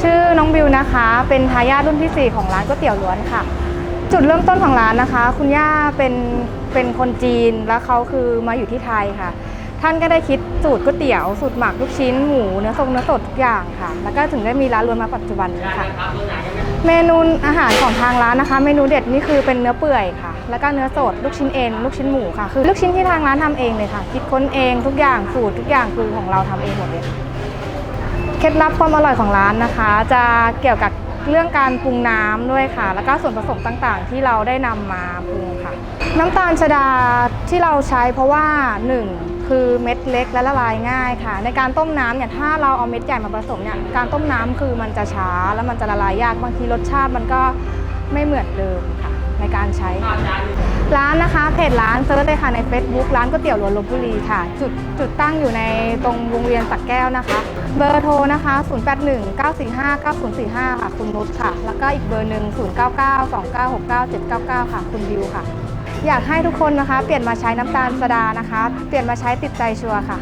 ชื่อน้องบิวนะคะ เป็นทายาทรุ่นที่ 4 ของร้านก๋วยเตี๋ยวล้วนค่ะ จุดเริ่มต้นของร้านนะคะ คุณย่าเป็นเป็นคนจีนแล้วเขาคือมาอยู่ที่ไทยค่ะ ท่านก็ได้คิดสูตรก๋วยเตี๋ยวสูตรหมักลูกชิ้นหมูเนื้อทรงเนื้อสดทุกอย่างค่ะ แล้วก็ถึงได้มีร้านล้วนมาปัจจุบันนี้ค่ะ เมนูอาหารของทางร้านนะคะ เมนูเด็ดนี่คือเป็นเนื้อเปื่อยค่ะ แล้วก็เนื้อสดลูกชิ้นเอ็นลูกชิ้นหมูค่ะคือลูกชิ้นที่ทางร้านทำเองเลยค่ะ คิดค้นเองทุกอย่างสูตรทุกอย่างคือของเราทำเองหมดเลยค่ะ เคล็ดลับความอร่อยของร้านนะคะ จะเกี่ยวกับเรื่องการปรุงน้ำด้วยค่ะ แล้วก็ส่วนผสมต่างๆ ที่เราได้นำมาปรุงค่ะ น้ำตาลชะดาที่เราใช้เพราะว่า 1 คือเม็ดเล็กและละลายง่ายค่ะ ในการต้มน้ำเนี่ยถ้าเราเอาเม็ดใหญ่มาผสมเนี่ยการต้มน้ำคือมันจะช้าแล้วมันจะละลายยากบางทีรสชาติมันก็ไม่เหมือนเดิมค่ะ ในการใช้ ร้านนะคะเพจร้านเซิร์ชเลยค่ะใน Facebook ร้านก๋วยเตี๋ยวหลวงลบบุรีค่ะ จุดจุดตั้งอยู่ในตรงวงเวียนสักแก้วนะคะ เบอร์โทรนะคะ 081 945 9045 ค่ะคุณนุชค่ะ แล้วก็อีกเบอร์หนึ่ง099 2969 799 ค่ะ คุณบิวค่ะ อยากให้ทุกคนนะคะ เปลี่ยนมาใช้น้ำตาลสดานะคะ เปลี่ยนมาใช้ติดใจชัวร์ค่ะ